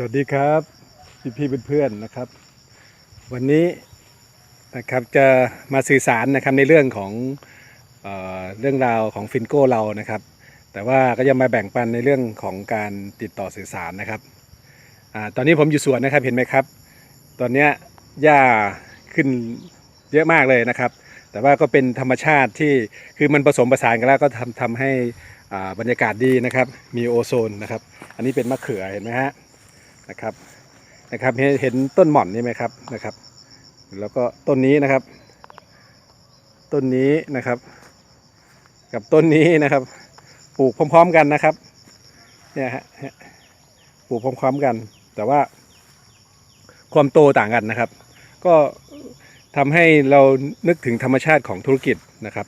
สวัสดีครับพี่พี่เพื่อนๆนะครับ วันนี้นะครับจะมาสื่อสารนะครับในเรื่องของเออเรื่องราวของฟินโก้เรานะครับ แต่ว่าก็ยังมาแบ่งปันในเรื่องของการติดต่อสื่อสารนะครับอตอนนี้ผมอยู่สวนนะครับเห็นไหมครับ ตอนนี้หญ้าขึ้นเยอะมากเลยนะครับ แต่ว่าก็เป็นธรรมชาติที่คือมันผสมผสานกันแล้วก็ทำทำให้อ่าบรรยากาศดีนะครับ มีโอโซนนะครับ อันนี้เป็นมะเขือเห็นไหมฮะ นะครับนะครับเห็นต้นหม่อนนี่ไหมครับนะครับ แล้วก็ต้นนี้นะครับ ต้นนี้นะครับ กับต้นนี้นะครับ ปลูกพร้อม ๆกันนะครับเนี่ยฮะปลูกพร้อมๆกัน แต่ว่า ความโตต่างกันนะครับ ก็ทำให้เรานึกถึงธรรมชาติของธุรกิจนะครับ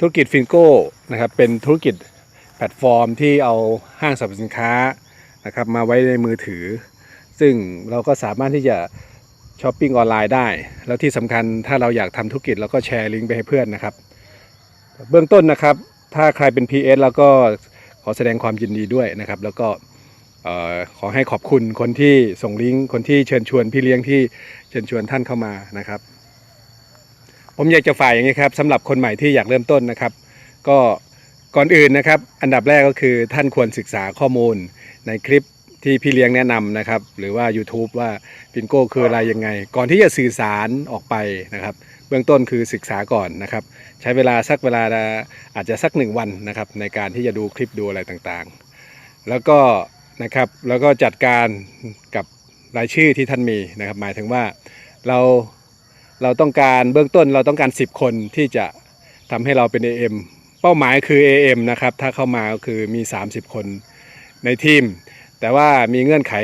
ธุรกิจฟินโก้นะครับเป็นธุรกิจแพลตฟอร์มที่เอาห้างสรรพสินค้านะครับมาไว้ในมือถือ ซึ่งเราก็สามารถที่จะช้อปปิ้งออนไลน์ได้ แล้วที่สำคัญถ้าเราอยากทำธุรกิจเราก็แชร์ลิงก์ไปให้เพื่อนนะครับ เบื้องต้นนะครับ ถ้าใครเป็น PS แล้วก็ขอแสดงความยินดีด้วยนะครับ แล้วก็ขอให้ขอบคุณคนที่ส่งลิงก์คนที่เชิญชวนพี่เลี้ยงที่เชิญชวนท่านเข้ามานะครับ ผมอยากจะฝ่ายอย่างนี้ครับสำหรับคนใหม่ที่อยากเริ่มต้นนะครับ ก็ก่อนอื่นนะครับ อันดับแรกก็คือท่านควรศึกษาข้อมูลในคลิป ที่พี่เลี้ยงแนะนำนะครับ หรือว่า YouTube ว่าฟินโก้คืออะไรยังไง ก่อนที่จะสื่อสารออกไปนะครับ เบื้องต้นคือศึกษาก่อนนะครับ ใช้เวลาสักเวลาอาจจะสักหนึ่งวันนะครับ ในการที่จะดูคลิปดูอะไรต่างๆ แล้วก็นะครับแล้วก็จัดการกับรายชื่อที่ท่านมีนะครับ หมายถึงว่าเราเราต้องการเบื้องต้นเราต้องการ 10 คนที่จะทำให้เราเป็น AM เป้าหมายคือ AM นะครับ ถ้าเข้ามาก็คือมี 30 คนในทีม แต่ว่ามีเงื่อนไข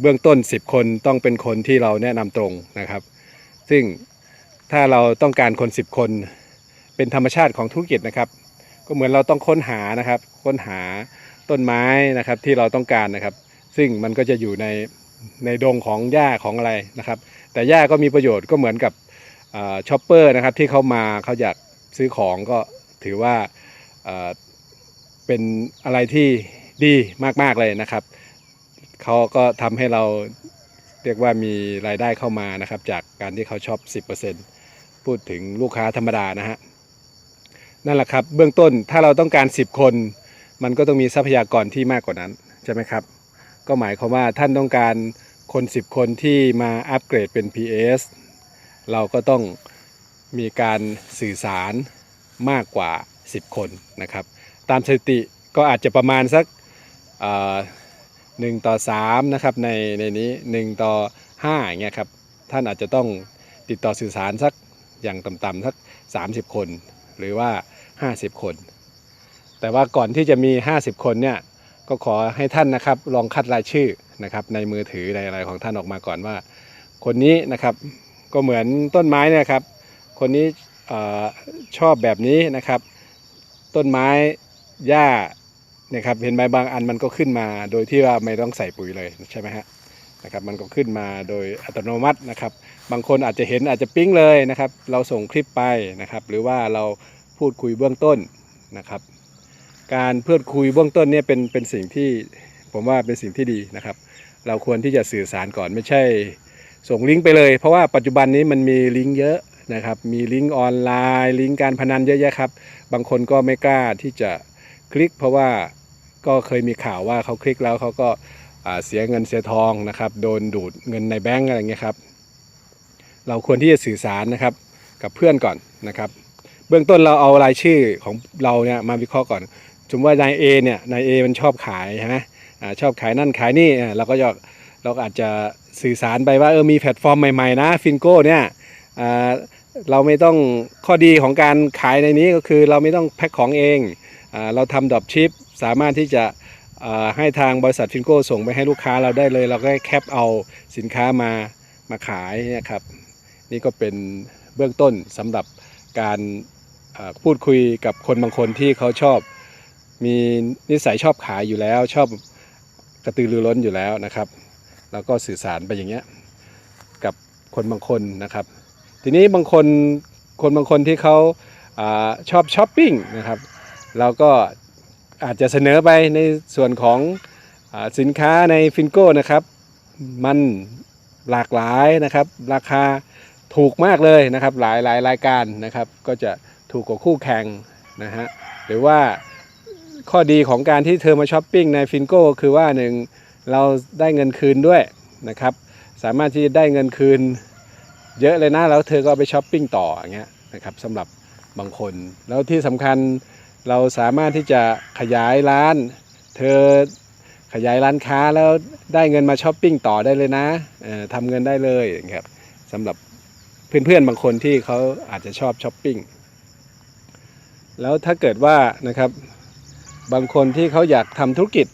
เบื้องต้น 10 คนต้องเป็นคนที่เราแนะนำตรงนะครับ ซึ่งถ้าเราต้องการคน 10 คน เป็นธรรมชาติของธุรกิจนะครับ ก็เหมือนเราต้องค้นหานะครับ ค้นหาต้นไม้นะครับที่เราต้องการนะครับ ซึ่งมันก็จะอยู่ในในดงของหญ้าของอะไรนะครับ แต่หญ้าก็มีประโยชน์ก็เหมือนกับช็อปเปอร์นะครับที่เขามาเขาอยากซื้อของก็ถือว่าเอ่อเป็นอะไรที่ดีมาก ๆ เลยนะครับ เขาก็ทำให้เราเรียกว่ามีรายได้เข้ามานะครับ จากการที่เขาช็อป 10%พูดถึงลูกค้าธรรมดานะฮะนั่นแหละครับเบื้องต้นถ้าเราต้องการ 10 คน มันก็ต้องมีทรัพยากรที่มากกว่านั้นใช่ไหมครับ ก็หมายความว่าท่านต้องการคน 10 คนที่มาอัปเกรดเป็น PS เราก็ต้องมีการสื่อสารมากกว่า 10 คนนะครับ ตามสถิติก็อาจจะประมาณสัก เอ่อหนึ่งต่อ 3 นะครับ ในในนี้ 1 ต่อ5อย่างเงี้ยครับ ท่านอาจจะต้องติดต่อสื่อสารสักอย่างต่ำๆสัก 30 คน หรือว่า 50 คน แต่ว่าก่อนที่จะมี 50 คนเนี่ยก็ขอให้ท่านนะครับลองคัดรายชื่อนะครับในมือถือในอะไรของท่านออกมาก่อนว่า คนนี้นะครับก็เหมือนต้นไม้นี่ยครับ คนนี้ชอบแบบนี้นะครับ ต้นไม้หญ้า นี่ยครับเห็นไหมบางอันมันก็ขึ้นมาโดยที่ว่าไม่ต้องใส่ปุ๋ยเลยใช่ไหมฮะนะครับมันก็ขึ้นมาโดยอัตโนมัตินะครับ บางคนอาจจะเห็นอาจจะปิ๊งเลยนะครับ เราส่งคลิปไปนะครับ หรือว่าเราพูดคุยเบื้องต้นนะครับ การเพูดคุยเบื้องต้นเนี่ยเป็นเป็นสิ่งที่ผมว่าเป็นสิ่งที่ดีนะครับ เราควรที่จะสื่อสารก่อนไม่ใช่ ส่งลิงก์ไปเลย เพราะว่าปัจจุบันนี้มันมีลิงก์เยอะนะครับ มีลิงก์ออนไลน์ ลิงก์การพนันเยอะแยะครับ บางคนก็ไม่กล้าที่จะ คลิกเพราะว่าก็เคยมีข่าวว่าเขาคลิกแล้วเขาก็เสียเงินเสียทองนะครับ โดนดูดเงินในแบงก์อะไรเงี้ยครับ เราควรที่จะสื่อสารนะครับกับเพื่อนก่อนนะครับ เบื้องต้นเราเอารายชื่อของเราเนี่ยมาวิเคราะห์ก่อนสมมติว่านายเอเนี่ยนายเอมันชอบขายใช่ไหมอชอบขายนั่นขายนี่เราก็จะเราอาจจะสื่อสารไปว่าเออมีแพลตฟอร์มใหม่ๆนะฟินโก้เนี่ยเราไม่ต้องข้อดีของการขายในนี้ก็คือเราไม่ต้องแพ็คของเอง เราทำดรอปชิปสามารถที่จะให้ทางบริษัทฟินโก้ส่งไปให้ลูกค้าเราได้เลย เราก็แคปเอาสินค้ามามาขายเนี่ยครับ นี่ก็เป็นเบื้องต้นสำหรับการพูดคุยกับคนบางคนที่เขาชอบ มีนิสัยชอบขายอยู่แล้ว ชอบกระตือรือร้นอยู่แล้วนะครับแล้วก็สื่อสารไปอย่างเงี้ยกับคนบางคนนะครับ ทีนี้บางคนคนบางคนที่เขาอาชอบช้อปปิ้งนะครับ เราก็อาจจะเสนอไปในส่วนของอสินค้าในฟินโก้นะครับ มันหลากหลายนะครับ ราคาถูกมากเลยนะครับ หลายหลายรายการนะครับ ก็จะถูกกว่าคู่แข่งนะฮะหรือว่าข้อดีของการที่เธอมาช้อปปิ้งในฟินโก้คือว่าหนึ่งเราได้เงินคืนด้วยนะครับ สามารถที่จะได้เงินคืนเยอะเลยนะแล้วเธอก็ไปช้อปปิ้งต่ออย่างเงี้ยนะครับสำหรับบางคน แล้วที่สำคัญ เราสามารถที่จะขยายร้าน เธอขยายร้านค้าแล้วได้เงินมาช้อปปิ้งต่อได้เลยนะทำเงินได้เลยอย่างเงี้ยครับสำหรับเพื่อนๆบางคนที่เขาอาจจะชอบช้อปปิ้งแล้วถ้าเกิดว่านะครับบางคนที่เขาอยากทำธุรกิจ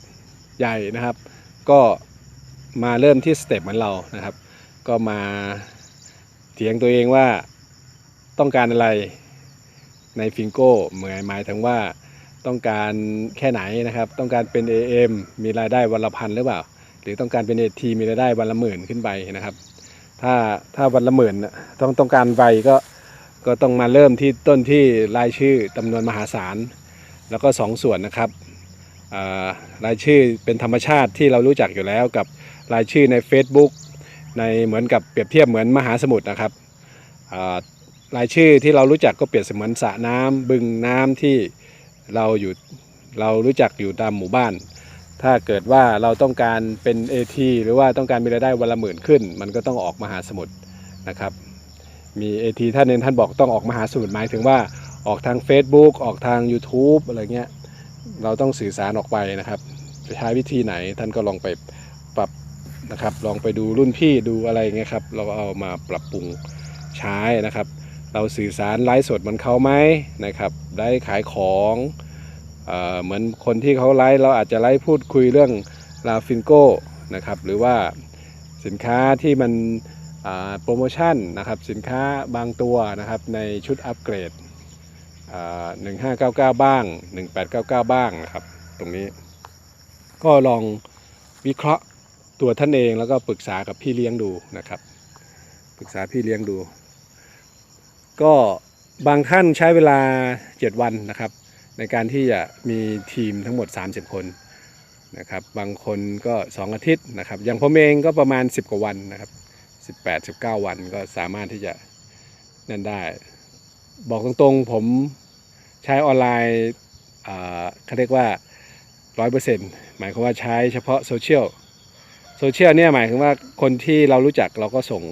ใหญ่นะครับ ก็มาเริ่มที่สเต็ปเหมือนเรานะครับ ก็มาเถียงตัวเองว่าต้องการอะไร ในฟิงโก้หมายหมายถึงว่าต้องการแค่ไหนนะครับ ต้องการเป็น AM มีรายได้วันละพันหรือเปล่า หรือต้องการเป็น AT มีรายได้วันละหมื่นขึ้นไปนะครับ ถ้าถ้าวันละหมื่นน่ะต้องต้องการไวก็ก็ต้องมาเริ่มที่ต้นที่รายชื่อจำนวนมหาศาล แล้วก็สองส่วนนะครับอ่ารายชื่อเป็นธรรมชาติที่เรารู้จักอยู่แล้วกับรายชื่อใน Facebook ในเหมือนกับเปรียบเทียบเหมือนมหาสมุทรนะครับอ่า รายชื่อที่เรารู้จักก็เปรียบเสมือนสระน้ำบึงน้ำที่เราอยู่เรารู้จักอยู่ตามหมู่บ้าน ถ้าเกิดว่าเราต้องการเป็น AT หรือว่าต้องการมีรายได้วันละหมื่นขึ้น มันก็ต้องออกมหาสมุทรนะครับมี AT ท่านหนึงท่านบอกต้องออกมหาสมุทรหมายถึงว่าออกทาง Facebook ออกทาง YouTube อะไรเงี้ยเราต้องสื่อสารออกไปนะครับจะใช้วิธีไหนท่านก็ลองไปปรับนะครับ ลองไปดูรุ่นพี่ดูอะไรเงี้ยครับ เราก็เอามาปรับปรุงใช้นะครับ เราสื่อสารไลฟ์สดเหมือนเขาไหมนะครับ ได้ขายของเอเหมือนคนที่เขาไลฟ์เราอาจจะไลฟ์พูดคุยเรื่องลาฟินโก้นะครับหรือว่าสินค้าที่มันโปรโมชั่นนะครับสินค้าบางตัวนะครับในชุดอัปเกรดหนึ่งห้าเก้าเก้าบ้างหนึ่งแปดเก้าเก้าบ้างนะครับตรงนี้ ก็ลองวิเคราะห์ตัวท่านเองแล้วก็ปรึกษากับพี่เลี้ยงดูนะครับ ปรึกษาพี่เลี้ยงดู ก็บางท่านใช้เวลา 7 วันนะครับ ในการที่จะมีทีมทั้งหมด 30 คนนะครับบางคนก็ 2 อาทิตย์นะครับ อย่างผมเองก็ประมาณ 10 กว่าวันนะครับ 18 19 วันก็สามารถที่จะนั่นได้ บอกตรงๆ ผมใช้ออนไลน์เขาเรียกว่า 100%หมายความว่าใช้เฉพาะโซเชียลโซเชียลเนี่ยหมายถึงว่าคนที่เรารู้จักเราก็ส่ง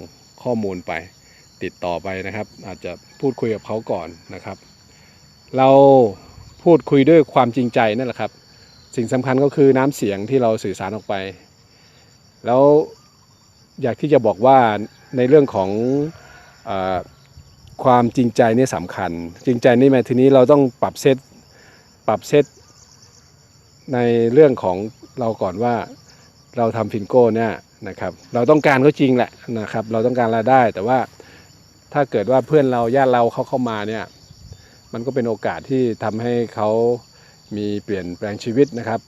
ข้อมูลไป ติดต่อไปนะครับ อาจจะพูดคุยกับเขาก่อนนะครับ เราพูดคุยด้วยความจริงใจนั่นแหละครับ สิ่งสำคัญก็คือน้ำเสียงที่เราสื่อสารออกไป แล้วอยากที่จะบอกว่าในเรื่องของอความจริงใจนี่สำคัญ จริงใจนี่หมายทีนี้เราต้องปรับเซตปรับเซตในเรื่องของเราก่อนว่าเราทำฟินโก้เนี่ยนะครับ เราต้องการก็จริงแหละนะครับ เราต้องการรายได้แต่ว่า ถ้าเกิดว่าเพื่อนเราญาติเราเขาเข้ามาเนี่ยมันก็เป็นโอกาสที่ทำให้เขามีเปลี่ยนแปลงชีวิตนะครับ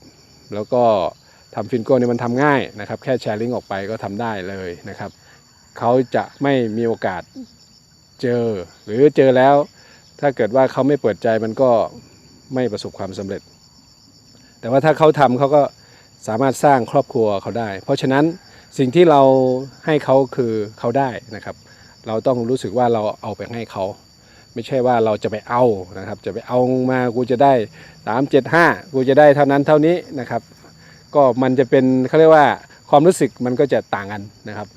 แล้วก็ทำฟินโก้เนี่ยมันทำง่ายนะครับ แค่แชร์ลิงก์ออกไปก็ทำได้เลยนะครับเขาจะไม่มีโอกาสเจอ หรือเจอแล้ว ถ้าเกิดว่าเขาไม่เปิดใจมันก็ไม่ประสบความสำเร็จ แต่ว่าถ้าเขาทำเขาก็สามารถสร้างครอบครัวเขาได้ เพราะฉะนั้นสิ่งที่เราให้เขาคือเขาได้นะครับ เราต้องรู้สึกว่าเราเอาไปให้เขา ไม่ใช่ว่าเราจะไปเอานะครับ จะไปเอามากูจะได้สามเจ็ดห้ากูจะได้เท่านั้นเท่านี้นะครับ ก็มันจะเป็นเขาเรียกว่าความรู้สึกมันก็จะต่างกันนะครับ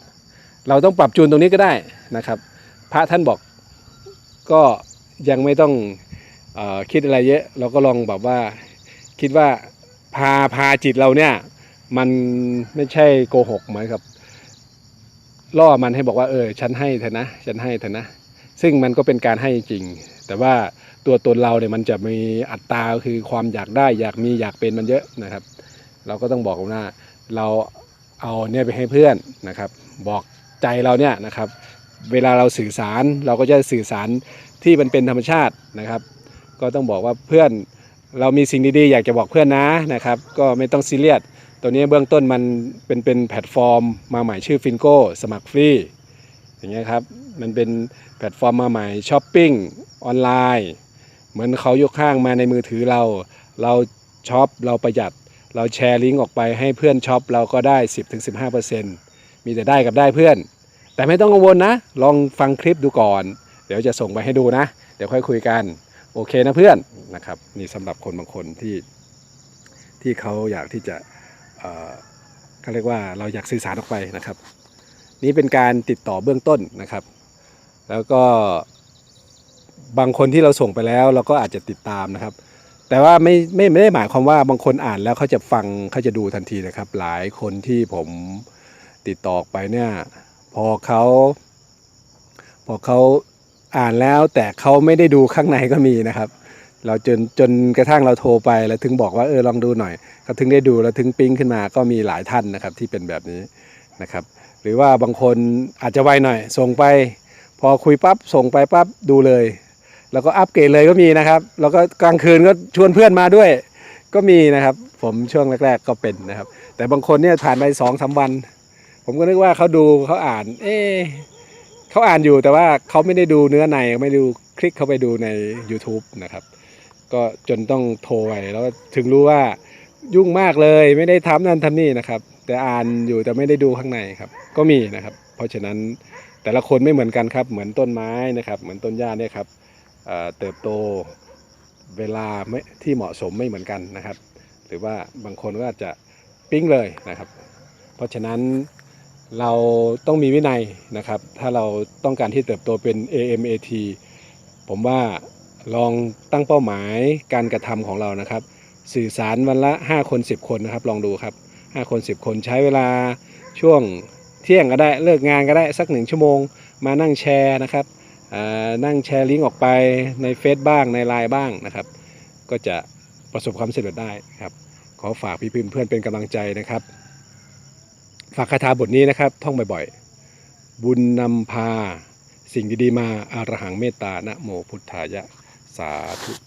เราต้องปรับจูนตรงนี้ก็ได้นะครับ พระท่านบอกก็ยังไม่ต้องอคิดอะไรเยอะ เราก็ลองแบบว่าคิดว่าพาพาจิตเราเนี่ย มันไม่ใช่โกหกเหมือนกับ ล่อมันให้บอกว่าเออฉันให้เธอนะฉันให้เธอนะ ซึ่งมันก็เป็นการให้จริง แต่ว่าตัวตนเราเนี่ยมันจะมีอัตราคือความอยากได้อยากมีอยากเป็นมันเยอะนะครับ เราก็ต้องบอกว่าเราเอาเนี่ยไปให้เพื่อนนะครับ บอกใจเราเนี่ยนะครับ เวลาเราสื่อสารเราก็จะสื่อสารที่มันเป็นธรรมชาตินะครับ ก็ต้องบอกว่าเพื่อนเรามีสิ่งดีๆ อยากจะบอกเพื่อนนะนะครับ ก็ไม่ต้องซีเรียส ตัวนี้เบื้องต้นมันเป็นเป็นแพลตฟอร์มมาใหม่ชื่อฟินโก้สมัครฟรีอย่างเงี้ยครับมันเป็นแพลตฟอร์มมาใหม่ช้อปปิ้งออนไลน์เหมือนเขายกข้างมาในมือถือเรา เราช็อปเราประหยัด เราแชร์ลิงก์ออกไปให้เพื่อนช็อปเราก็ได้ 10-15%เมีแต่ได้กับได้เพื่อน แต่ไม่ต้องกังวลนะ ลองฟังคลิปดูก่อน เดี๋ยวจะส่งไปให้ดูนะ เดี๋ยวค่อยคุยกันโอเคนะเพื่อนนะครับนี่สำหรับคนบางคนที่ที่เขาอยากที่จะ เขาเรียกว่าเราอยากสื่อสารออกไปนะครับ นี่เป็นการติดต่อเบื้องต้นนะครับ แล้วก็บางคนที่เราส่งไปแล้ว เราก็อาจจะติดตามนะครับ แต่ว่าไม่ไม่ไม่ได้หมายความว่าบางคนอ่านแล้วเขาจะฟังเขาจะดูทันทีนะครับ หลายคนที่ผมติดต่อไปเนี่ยพอเขาพอเขาอ่านแล้วแต่เขาไม่ได้ดูข้างในก็มีนะครับ เราจนจนกระทั่งเราโทรไปแล้วถึงบอกว่าเออลองดูหน่อยเขาถึงได้ดูแล้วถึงปิ๊งขึ้นมาก็มีหลายท่านนะครับที่เป็นแบบนี้นะครับ หรือว่าบางคนอาจจะไวหน่อย ส่งไป พอคุยปั๊บส่งไปปั๊บดูเลย แล้วก็อัปเกรดเลยก็มีนะครับ แล้วก็กลางคืนก็ชวนเพื่อนมาด้วย ก็มีนะครับ ผมช่วงแรก ๆก็เป็นนะครับ แต่บางคนเนี่ยผ่านไปสองสามวัน ผมก็นึกว่าเขาดูเขาอ่าน เอ๊เขาอ่านอยู่แต่ว่าเขาไม่ได้ดูเนื้อในไม่ดูคลิกเข้าไปดูใน YouTube นะครับ ก็จนต้องโทรไปแล้วถึงรู้ว่ายุ่งมากเลยไม่ได้ทำนั่นทำนี่นะครับ แต่อ่านอยู่แต่ไม่ได้ดูข้างในครับ ก็มีนะครับ เพราะฉะนั้นแต่ละคนไม่เหมือนกันครับ เหมือนต้นไม้นะครับ เหมือนต้นหญ้าเนี่ยครับเอ่อเติบโตเวลาไม่ที่เหมาะสมไม่เหมือนกันนะครับ หรือว่าบางคนก็อาจจะปิ้งเลยนะครับ เพราะฉะนั้นเราต้องมีวินัยนะครับ ถ้าเราต้องการที่เติบโตเป็น AMAT ผมว่า ลองตั้งเป้าหมายการกระทำของเรานะครับ สื่อสารวันละ 5 คน 10 คนนะครับ ลองดูครับ 5 คน 10 คนใช้เวลาช่วงเที่ยงก็ได้เลิกงานก็ได้สักหนึ่งชั่วโมง มานั่งแชร์นะครับอ่านั่งแชร์ลิงก์ออกไปในเฟซบ้างในไลน์บ้างนะครับ ก็จะประสบความสำเร็จได้ครับ ขอฝากพี่เพื่อนเป็นกำลังใจนะครับ ฝากคาถาบทนี้นะครับ ท่องบ่อยๆ บุญนำพา สิ่งดีๆมาอารหังเมตตานะโมพุทธายะ สาธุ